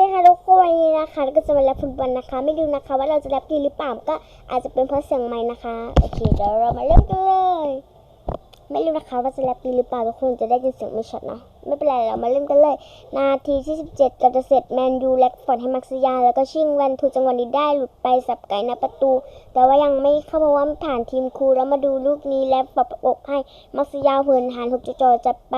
ดีค่ะทุกคนวันนี้นะคะเราก็จะมาแรปฟุตบอลนะคะ ไม่ดูนะคะว่าเราจะแรปดีหรือเปล่าก็อาจจะเป็นเพราะเสียงไม้นะคะโอเคเดี๋ยวเรามาเริ่มกันเลย ไม่รู้นะคะว่าจะแรปดีหรือเปล่าทุกคนจะได้ยินเสียงไม่ชัดเนาะไม่เป็นไรเรามาเริ่มกันเลย นาทีที่ 17กับจะเสร็จแมนยูแลกฟอร์ดให้มักซิยา แล้วก็ชิงแวนทูจังหวะนี้ได้หลุดไปสับไก่หน้าประตู แต่ว่ายังไม่เข้าเพราะว่าไม่ผ่านทีมครูแล้วมาดูลูกนี้และปรับอกให้มักซิยาเหินหันหกจอจัดไป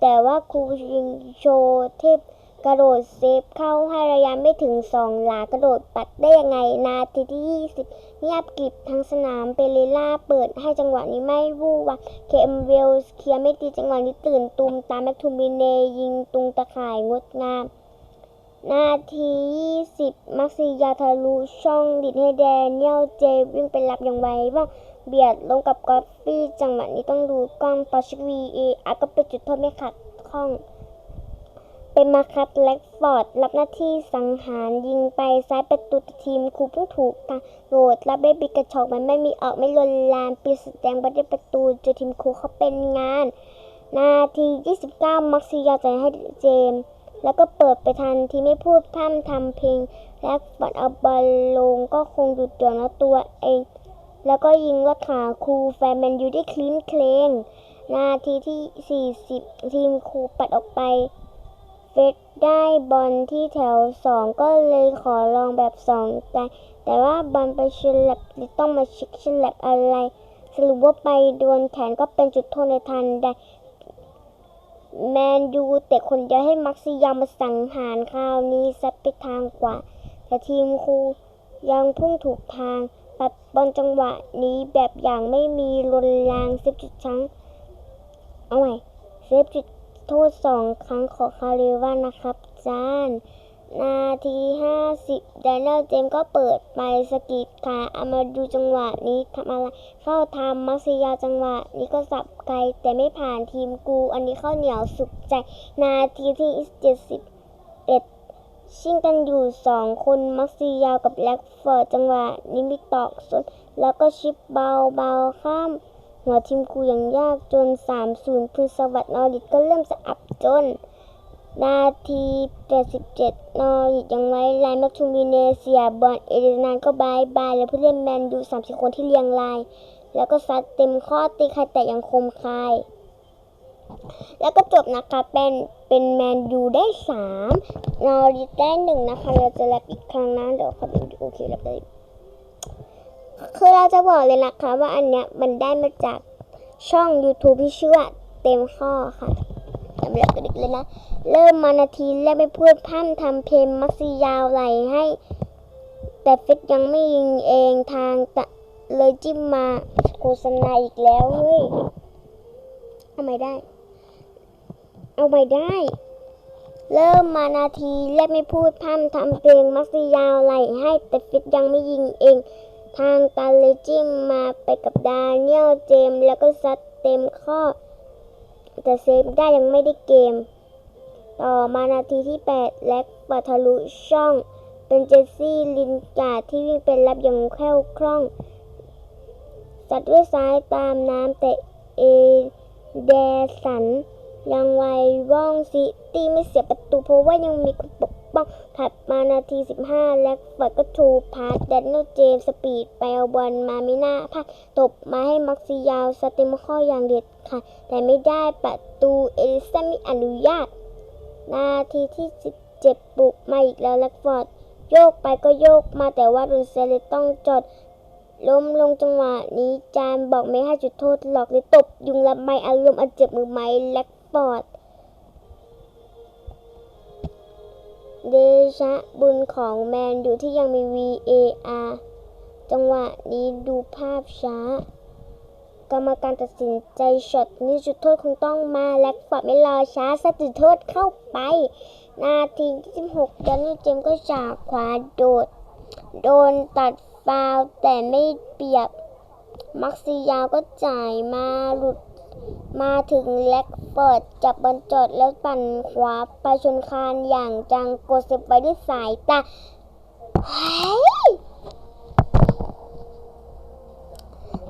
แต่ว่าครูยิงโชว์เทพ กระโดดเซฟเข้าให้ระยะไม่ถึงสองหลากระโดดปัดได้ยังไง นาทีที่ 20 เงียบกริบทั้งสนามเปเรล่าเปิดให้จังหวะนี้ไม่วู่วาเคเอ็มเวลส์เคลียร์ไม่ตีจังหวะนี้ตื่นตุมตามแม็กทูมิเนยิงตุงตะข่ายงดงามนาที 20 มักซิยาทะลุช่องดิดให้แดเนียลเจวิ่งไปรับอย่างไวว่าเบียดลงกับกอฟฟี่จังหวะนี้ต้องดูกล้องปอชิวีเออาก็เป็นจุดโทษไม่ขัดข้อง เป็นมาครับแล็กฟอร์ด รับหน้าที่สังหารยิงไปซ้ายประตูทีมครูเพิ่งถูกทาโหลดรับได้บิกกระชอกมันไม่มีออกไม่ลนลานปีสแดงบัได้ประตูเจอทีมครูเขาเป็นงาน นาที 29 มักซิยาใจให้เจมส์แล้วก็เปิดไปทันที่ไม่พูดพร่ำทำเพลงและฝันเอาบอลลงก็คงหยุดเดี๋ยวนะตัวเอง แล้วก็ยิงลอดขาครูแฟนแมนยูได้คลิ้นเคลงนาทีที่ 40 ทีมครูปัดออกไป เฟสได้บอลที่แถว2ก็เลยขอลองแบบ2ใจแต่ว่าบอลไปเชลแลบต้องมาช็คเชลแลบอะไรสรุปว่าไปโดนแขนก็เป็นจุดโทษในทันใดแมนยูเตะคนเดียวให้มักซิยามาสังหารคราวนี้ซัดไปทางขวาแต่ทีมครูยังพุ่งถูกทางปัดบอลจังหวะนี้แบบอย่างไม่มีลนลางเซฟจุดช้างเอาใหม่เซฟจุด โทษสองครั้งขอคาเรว่านะครับจานนาทีห้าสิบแดนเนลเจมก็เปิดไปสกิดขาเอามาดูจังหวะนี้ทำอะไรเข้าทำมักซิยาจังหวะ นี้ก็สับไกลแต่ไม่ผ่านทีมกู อันนี้เข้าเหนียวสุกใจ นาทีที่เจ็ดสิบเอ็ดชิงกันอยู่สองคนมักซิยากับแล็กเฟิร์ดจังหวะนี้มีตอกสนแล้วก็ชิปเบาเบาๆข้าม หัวทีมกูอย่างยากจน 3-0พฤสวัสดิ์นอริดก็เริ่มจะอับจน นาที 87 นอริดยังไว้ไลน์แมคทูมิเนเซียบอลเอเดนานก็บายบาย แล้วผู้เล่นแมนยู30 คนที่เรียงราย แล้วก็ซัดเต็มข้อตีใครแต่ยังคมคาย แล้วก็จบนะคะเป็นเป็นแมนยูได้ 3 นอริดได้หนึ่งนะคะ เราจะแลบอีกครั้งนะเดี๋ยวขอดูโอเคแล้วไป คือเราจะบอกเลยนะคะว่าอันเนี้ยมันได้มาจากช่อง YouTube ที่ชื่อว่าเต็มข้อค่ะจำเริ่มกันอีกเลยนะ เริ่มมานาทีแรกไม่พูดพร่ำทำเพลงมักซียาวไหลให้ แต่ฟิตยังไม่ยิงเองทางตะเลยจิ้มมาโฆษณาอีกแล้วเฮ้ยเอาไม่ได้ เอาไม่ได้ เริ่มมานาทีแรกไม่พูดพร่ำทำเพลงมักซียาวไหลให้แต่ฟิตยังไม่ยิงเอง ทางตาเลยจิ้มมาไปกับดาเนียลเจมแล้วก็ซัดเต็มข้อ แต่เซฟได้ยังไม่ได้เกม ต่อมานาทีที่ 8 แล็กปัทะลุช่อง เป็นเจสซี่ลินกาที่วิ่งเป็นรับอย่างแคล่วคล่องจัดด้วยซ้ายตามน้ำแต่เอเดสัน ยังไวว่องซิตี้ไม่เสียประตูเพราะว่ายังมีคนปก ป้อง ถัดมานาที 15 แล็กเปิดก็ทูพาสแดนเนลเจมสปีดไปเอาบอลมาไม่น่าพลาดตบมาให้มักซิยาวสเต็มข้ออย่างเด็ดค่ะแต่ไม่ได้ประตูเอลิสันไม่อนุญาต นาทีที่ 17บุกมาอีกแล้วแล็กฟอร์ดโยกไปก็โยกมาแต่ว่ารุนเซเลต้องจอดล้มลงจังหวะนี้จานบอกไม่ให้จุดโทษหรอกเลยตบยุงละไมอารมณ์อันเจ็บมือไม้แล็กฟอร์ด เดชะบุญของแมนอยู่ที่ยังมี VAR จังหวะนี้ดูภาพช้า กรรมการตัดสินใจช็อตนี้จุดโทษคงต้องมาแล็กฟอร์ดไม่รอช้าซัดจุดโทษเข้าไป นาทีที่16ดันนี่เจมก็จากขวาโดด โดนตัดฟาวแต่ไม่เปียบมักซิยาวก็จ่ายมาหลุด มาถึงแล็กเปิดจับบอลจอดแล้วปั่นขวาไปชนคานอย่างจังกดเซฟไว้ด้วยสายตาเฮ้ย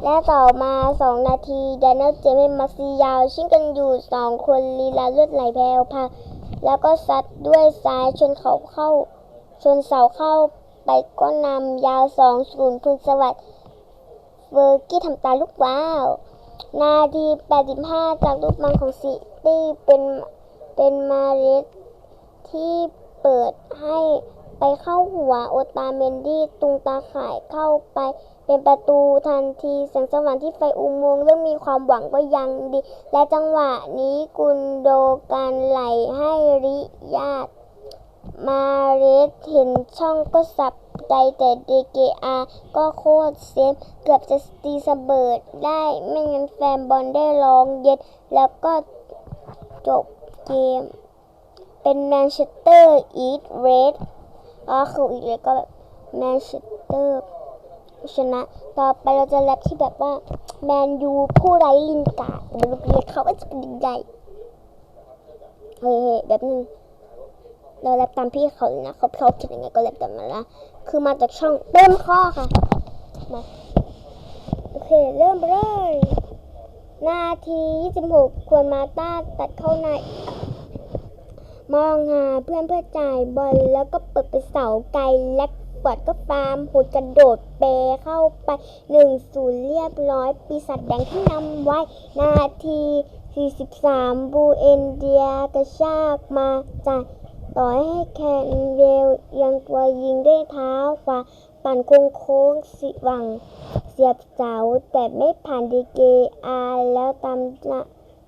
และต่อมา2นาทีแดนเนลเจมส์มักซิยาว ชิงกันอยู่2คนลีลาเลือดไหลแพวพาแล้วก็ซัดด้วยซ้ายชนเขาเข้า ชนเสาเข้าไปก็นำยาวสองศูนย์พึงสวัสดิ์เฟอร์กี้ทำตาลูกว้าว นาที85 จากลูกบังของซิตี้เป็นเป็นมาเรสที่เปิดให้ไปเข้าหัวโอตาเมนดี้ตุงตาข่ายเข้าไปเป็นประตูทันทีแสงสว่างที่ไฟอุโมงค์เริ่มมีความหวังก็ยังดี และจังหวะนี้กุนโดการไหลให้ริยาดมาเรสเห็นช่องก็สับ ใจแต่เดเกอาก็โคตรเซฟเกือบจะตีเสเบิดได้ ไม่งั้นแฟนบอลได้ร้องเย็ด แล้วก็จบเกม เป็นแมนเชสเตอร์อีทเรดก็คืออีกเลยก็แบบแมนเชสเตอร์ชนะ ต่อไปเราจะแรปที่แบบว่า แมนยูผู้ไร้ลินการ์ดแต่ไม่รู้เลยเขาว่าจะเป็นยังไงเฮ้ยแบบนึง เราแรปตามพี่เขาเลยนะเขาเขาเขียนยังไงก็แรปตามมาละคือมาจากช่องเต็มข้อค่ะมาโอเคเริ่มเลยนาที26 ควรมาต้าตัดเข้าใน มองหาเพื่อนเพื่อจ่ายบอลแล้วก็เปิดไปเสาไกลแล็กปอดก็ฟาร์มหุดกระโดดเปเข้าไป1-0เรียบร้อย ปีศาจแดงที่นำไว้ นาที 43 บูเอนเดียกระชากมาจ่าย ต่อให้แคนเวลยังตัวยิงด้วยเท้าขวาปั่นโค้งโค้งๆสิหวัง เสียบเสาแต่ไม่ผ่านดีเกอาแล้วตาม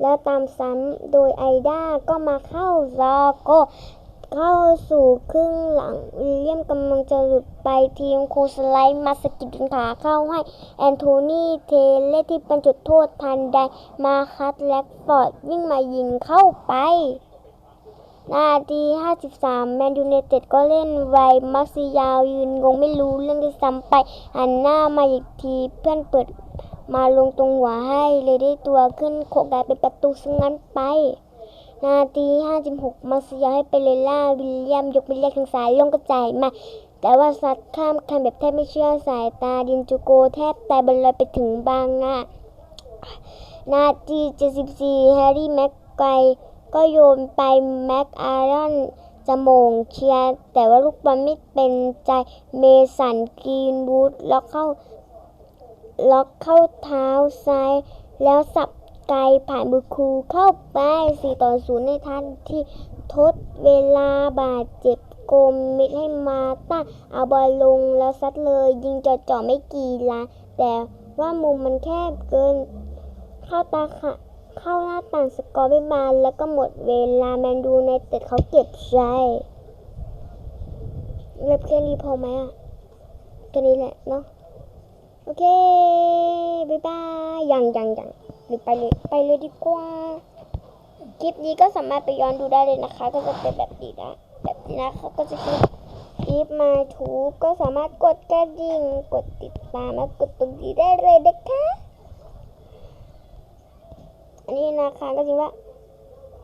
แล้วตามซ้ำโดยไอด้าก็มาเข้าซอโกเข้าสู่ครึ่งหลังวิลเลียมกำลังจะหลุดไปทีมโคสไลด์มาสกิดขาเข้าให้ แอนโทนีเทเลที่เป็นจุดโทษทันใดมาคัตแล็กฟอร์ดวิ่งมายิงเข้าไป นาที53 แมนยูไนเต็ดก็เล่นไวมักซิยาวยืนงงไม่รู้เรื่องด้วยซ้ำไปหันหน้ามาอีกทีเพื่อนเปิดมาลงตรงหัวให้เลยได้ตัวขึ้นโคกลายเป็นประตูซะงั้นไป นาที56มักซิยาวให้ไปเลล่าวิลเลียมยกไปเรียกทางซ้ายลงกระจายมาแต่ว่าซัดข้ามคันแบบแทบไม่เชื่อสายตาดินจูโกแทบตายบอลลอยไปถึงบางอะนาที74แฮร์รี่แม็กไก ก็โยนไปแม็กอารอนจะโมงเชียร์แต่ว่าลูกบอลไม่เป็นใจเมสันกรีนบูธล็อกเข้า ล็อกเข้าเท้าซ้าย แล้วสับไกลผ่านบุคูเข้าไป4ต่อ0ในทันที่ทดเวลาบาดเจ็บโกมมิดให้มาต้าเอาบอลลงแล้วซัดเลย ยิงจ่อๆไม่กี่ลาแต่ว่ามุมมันแคบเกินเข้าตาค่ะ เข้าหน้าต่างสกอร์ไม่มาแล้วก็หมดเวลาแมนดูในเต็ดเขาเก็บใจเล็บแค่นี้พอไหมอะแค่นี้แหละเนาะโอเคบายบายยังยังยังหรือไปเลยไปเลยดีกว่า คลิปนี้ก็สามารถไปย้อนดูได้เลยนะคะ ก็จะเป็นแบบนี้นะแบบนี้นะคะก็จะคลิปคลิปมาถูกก็สามารถกดกระดิ่ง กดติดตามและกดตรงนี้ได้เลยนะคะ นนี้นะคะ ก็จริงว่า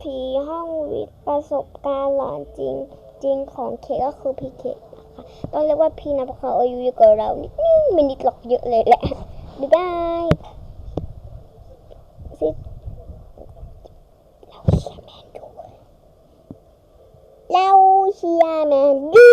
ผีห้องวิทย์ประสบการณ์หลอนจริงจริงของเคก็คือพีเคนะคะต้องเรียกว่าพีนะเพราะเขาอายุเยอะกว่าเรานิดนึงม่นิดหรอกเยอะเลยแหละบ๊ายบายซิเราเชียร์แมนยูเราเชียร์แมนยู